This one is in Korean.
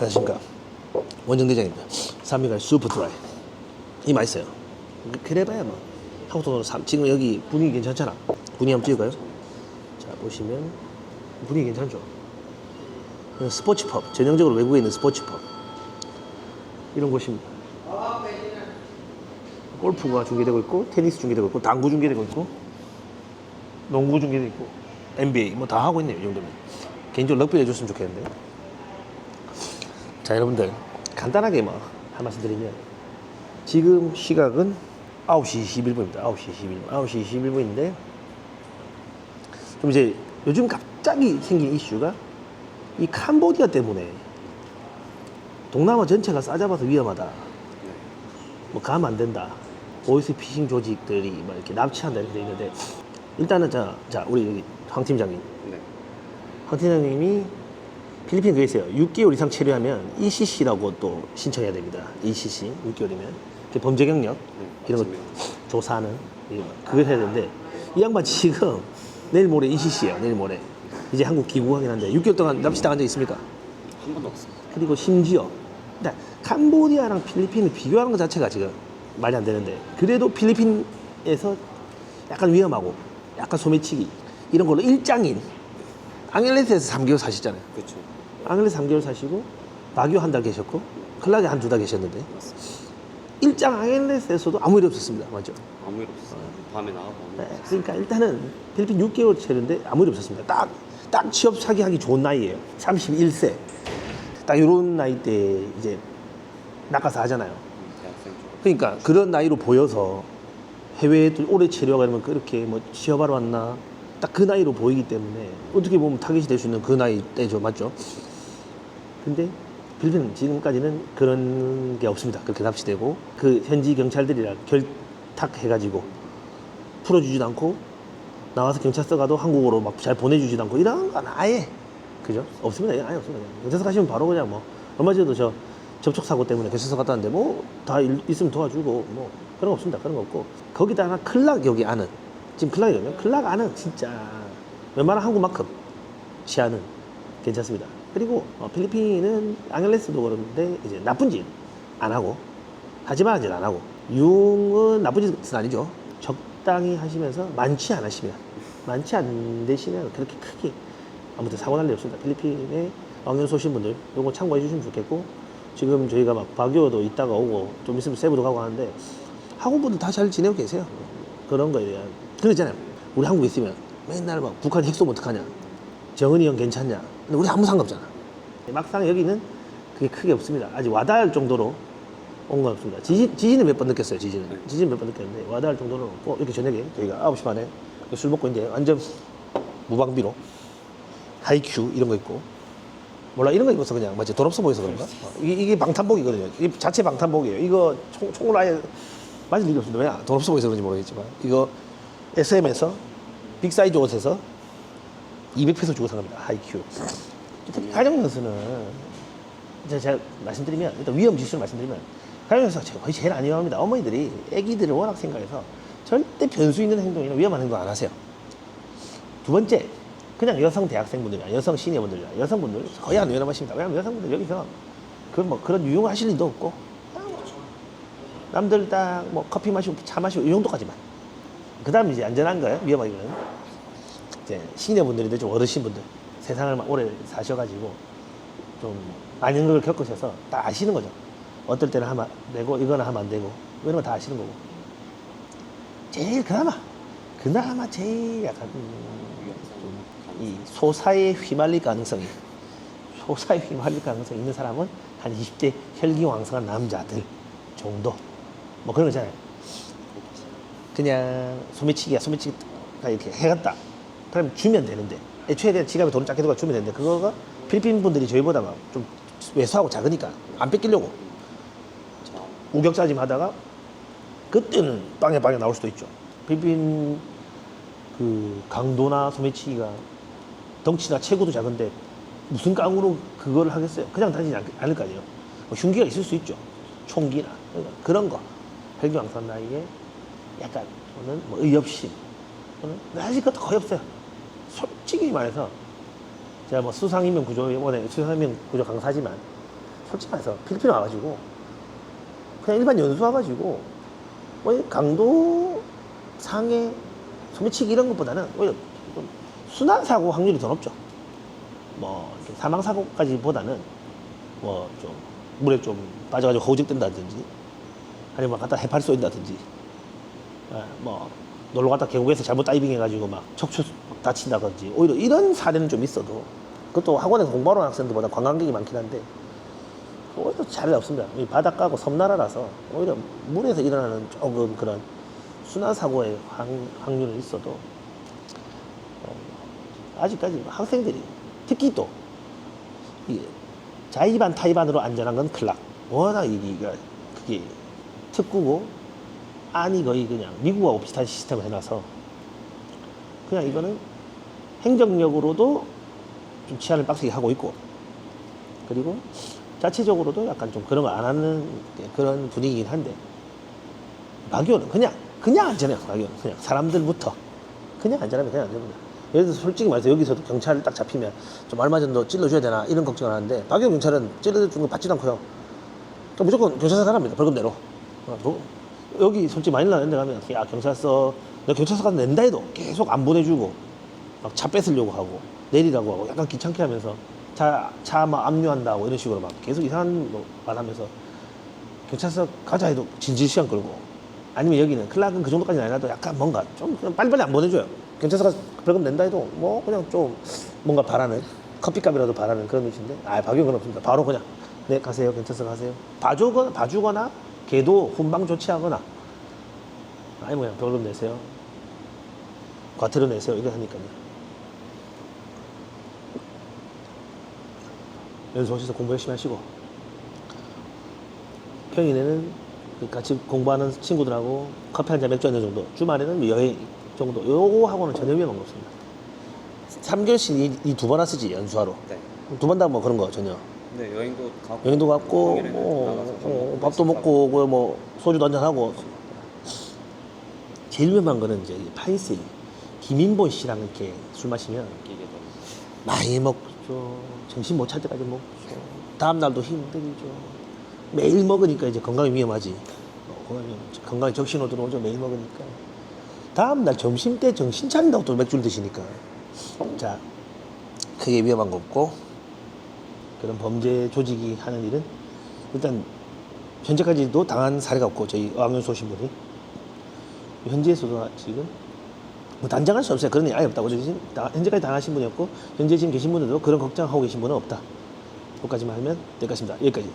안녕하십니까. 원정대장입니다. 산미갈 슈퍼 드라이. 이 맛있어요. 그래봐야 뭐 한국 돈으로 삼 지금 여기 분위기 괜찮잖아. 분위기 한번 찍을까요? 자 보시면 분위기 괜찮죠? 스포츠펍 전형적으로 외국에 있는 스포츠펍. 이런 곳입니다. 골프가 중계되고 있고 테니스 중계되고 있고 당구 중계되고 있고 농구 중계되고 있고 NBA 뭐 다 하고 있네요 이 정도면. 개인적으로 럭비 해줬으면 좋겠는데 자 여러분들 간단하게 뭐 한 말씀 드리면 지금 시각은 9시 21분입니다. 9시 21분. 9시 21분인데 좀 이제 요즘 갑자기 생긴 이슈가 이 캄보디아 때문에 동남아 전체가 싸잡아서 위험하다. 뭐 가면 안 된다. 보이스 피싱 조직들이 막 이렇게 납치한다 이렇게 돼 있는데 일단은 자, 자 우리 여기 황 팀장님. 네. 황 팀장님이 필리핀 그게 있어요. 6개월 이상 체류하면 ECC라고 또 신청해야 됩니다. ECC 6개월이면 범죄 경력 네, 이런 거. 조사하는 이거 그걸 해야 되는데 이 양반 지금 내일 모레 ECC예요. 내일 모레 이제 한국 귀국하긴 한데 6개월 동안 납치당한 적 있습니까? 한 번도 없습니다. 그리고 심지어 일단 캄보디아랑 필리핀을 비교하는 것 자체가 지금 말이 안 되는데 그래도 필리핀에서 약간 위험하고 약간 소매치기 이런 걸로 일장인 앙헬레스에서 3개월 사셨잖아요. 그렇죠. 앙헬레스 3개월 사시고 바교 한 달 계셨고 클락에 한 두 달 계셨는데. 일장 앙헬레스에서도 아무 일 없었습니다. 맞죠? 아무 일 없어요. 밤에 나가고 아무 일 네, 없어요. 그러니까 일단은 필리핀 6개월 체류인데 아무 일 없었습니다. 딱, 딱 취업 사기하기 좋은 나이예요. 31세. 딱 이런 나이 때 이제 나가서 하잖아요. 대학생 쪽. 그러니까 그런 나이로 보여서 해외에 또 오래 체류하고 이러면 그렇게 뭐 취업하러 왔나 딱 그 나이로 보이기 때문에 어떻게 보면 타겟이 될 수 있는 그 나이 때죠 맞죠? 근데 필리핀은 지금까지는 그런 게 없습니다. 그렇게 납치되고 그 현지 경찰들이랑 결탁해가지고 풀어주지도 않고 나와서 경찰서 가도 한국어로 막 잘 보내주지도 않고 이런 건 아예 그죠? 없습니다. 아예 없습니다. 경찰서 가시면 바로 그냥 뭐 얼마 전에도 저 접촉 사고 때문에 경찰서 갔다 왔는데 뭐 다 있으면 도와주고 뭐 그런 거 없습니다. 그런 거 없고 거기다 하나 클락 여기 아는 지금 클락이거든요. 클락 아는 진짜 웬만한 한국만큼 시야는 괜찮습니다 그리고 어, 필리핀은 앙헬레스도 그런데 이제 나쁜 짓 안 하고 하지만 이제 안 하고 융은 나쁜 짓은 아니죠 적당히 하시면서 많지 않으시면 많지 않 되시면 그렇게 크게 아무튼 사고 날 일 없습니다. 필리핀에 왕년소 오신 분들 요거 참고해 주시면 좋겠고 지금 저희가 막 바교도 있다가 오고 좀 있으면 세부도 가고 하는데 학우분들 다 잘 지내고 계세요. 그런 거에 대한 그러잖아요. 우리 한국에 있으면 맨날 막 북한 핵 쏘면 어떡하냐 정은이 형 괜찮냐 근데 우리 아무 상관없잖아. 막상 여기는 그게 크게 없습니다. 아직 와닿을 정도로 온 건 없습니다. 지진, 지진은 몇 번 느꼈어요, 지진은. 지진 몇번 느꼈는데, 와닿을 정도는 없고, 이렇게 저녁에 저희가 9시 반에 술 먹고 이제 완전 무방비로 하이큐 이런 거 입고 몰라 이런 거 입어서 그냥 마치 돈 없어 보여서 그런가? 어, 이게, 이게 방탄복이거든요. 이게 자체 방탄복이에요. 이거 총, 총을 아예 맞을 일이 없습니다. 왜? 돈 없어 보여서 그런지 모르겠지만 이거 SM에서 빅사이즈 옷에서 200페소 주고 산 겁니다. 하이큐. 가정 연수는 이제 제가 말씀드리면 일단 위험 지수를 말씀드리면 가정 제가 거의 제일 안 위험합니다. 어머니들이 아기들을 워낙 생각해서 절대 변수 있는 행동이나 위험한 행동 안 하세요. 두 번째, 그냥 여성 대학생분들이나 여성 시니어분들이나 여성분들 거의 안 위험하십니다. 왜냐하면 여성분들 여기서 그뭐 그런 유용하실 일도 없고 남들 딱 뭐 커피 마시고 차 마시고 이 정도까지만. 그 다음 이제 안전한 거예요. 위험하기는 이제 시니어분들인데 좀 어르신 분들 세상을 막 오래 사셔가지고 좀 많은 걸 겪으셔서 다 아시는 거죠. 어떨 때는 하면 되고 이거는 하면 안 되고 이런 거 다 아시는 거고. 제일 그나마 그나마 제일 약간 음, 이 소사에 휘말릴 가능성이 소사에 휘말릴 가능성이 있는 사람은 한 20대 혈기왕성한 남자들 정도 뭐 그런 거잖아요. 그냥 소매치기야 소매치기가 이렇게 해갔다. 그럼 주면 되는데 애초에 대한 지갑에 돈을 작게 들고 주면 되는데 그거가 필리핀 분들이 저희보다 막좀 왜소하고 작으니까 안 뺏기려고 우격자짐 하다가 그때는 빵에 빵에 나올 수도 있죠. 필리핀 그 강도나 소매치기가 덩치나 체구도 작은데 무슨 깡으로 그걸 하겠어요? 그냥 다니지 않- 않을 거 아니에요. 뭐 흉기가 있을 수 있죠. 총기나 그러니까 그런 거. 혈기왕성 나이에 약간 또는 뭐 의협심 또는 사실 그것도 거의 없어요. 솔직히 말해서 제가 뭐 수상인명 구조 이번에 수상인명 구조 강사지만 솔직히 말해서 필리핀 와가지고 그냥 일반 연수 와가지고 뭐 강도 상해 소매치기 이런 것보다는 오히려 좀 순환 사고 확률이 더 높죠. 뭐 사망 사고까지보다는 뭐 좀 물에 좀 빠져가지고 허우적된다든지 아니면 막 갖다 해팔 쏘인다든지 예, 뭐 놀러 갔다 계곡에서 잘못 다이빙 해가지고 막 척추 다친다든지 오히려 이런 사례는 좀 있어도 그것도 학원에서 공부하러 온 학생들보다 관광객이 많긴 한데 오히려 잘 없습니다. 이 바닷가고 섬나라라서 오히려 물에서 일어나는 조금 그런 순환 사고의 확- 확률은 있어도 어, 아직까지 학생들이 특히 또이 자의반 타의반으로 안전한 건 클락. 워낙 이게 그게 특구고 안이 거의 그냥 미국하고 비슷한 시스템을 해놔서 그냥 이거는 행정력으로도 좀 치안을 빡세게 하고 있고 그리고 자체적으로도 약간 좀 그런 거 안 하는 그런 분위기긴 한데 박교는 그냥 그냥 안전해요 박교는 그냥 사람들부터. 그냥 안전하면 그냥 안전합니다. 예를 들어서 솔직히 말해서 여기서도 경찰을 딱 잡히면 좀 얼마 정도 찔러줘야 되나 이런 걱정을 하는데 박교 경찰은 찔러주는 거 받지도 않고요. 또 무조건 경찰서 가랍니다 벌금 내로 여기 솔직히 마닐라 이런 데 가면 야 경찰서 너 경찰서 가서 낸다 해도 계속 안 보내주고 막 차 뺏으려고 하고 내리라고 하고 약간 귀찮게 하면서 차차 막 압류한다고 이런 식으로 막 계속 이상한 뭐 말하면서 경찰서 가자 해도 진질 시간 끌고 아니면 여기는 클락은 그 정도까지는 아니라도 약간 뭔가 좀 그냥 빨리빨리 안 보내줘요. 경찰서 가서 벌금 낸다 해도 뭐 그냥 좀 뭔가 바라는 커피값이라도 바라는 그런 위치인데 아 박용은 없습니다. 바로 그냥 네 가세요. 경찰서 가세요. 봐주거나 봐주거나 걔도 훈방 조치하거나. 아니면 그냥 벌금 내세요. 과태료 내세요. 이거 하니까요. 연수 오셔서 공부 열심히 하시고. 평일에는 그 같이 공부하는 친구들하고 커피 한 잔 맥주 한 잔 정도. 주말에는 여행 정도. 요거 하고는 전혀 위험한 거 없습니다. 3개월씩 이 두 번 하시지 연수하러. 네. 두번 다 뭐 그런 거 전혀 네 여행도 가고 여행도 갔고 평일에는 뭐, 나가서 밥 어, 먹고 밥도. 먹고 오고 뭐 소주도 한잔 하고 제일 위험한 거는 이제 파이스 김인본 씨랑 이렇게 술 마시면 이게 좀 많이 먹죠. 정신 못 찰 때까지 먹죠. 다음 날도 힘들죠. 매일 먹으니까 이제 건강이 위험하지. 어, 건강이 위험하지. 건강에 적신호 들어오죠. 매일 먹으니까. 다음 날 점심 때 정신 차린다고 또 맥주를 드시니까. 자, 크게 위험한 거 없고 그런 범죄 조직이 하는 일은 일단 현재까지도 당한 사례가 없고 저희 어학연수 오신 분이 현지에서도 지금 뭐 단정할 수 없어요. 그런 일이 아예 없다고. 지금 다- 현재까지 당하신 분이 없고 현재 지금 계신 분들도 그런 걱정하고 계신 분은 없다. 여기까지만 하면 될것 같습니다. 여기까지.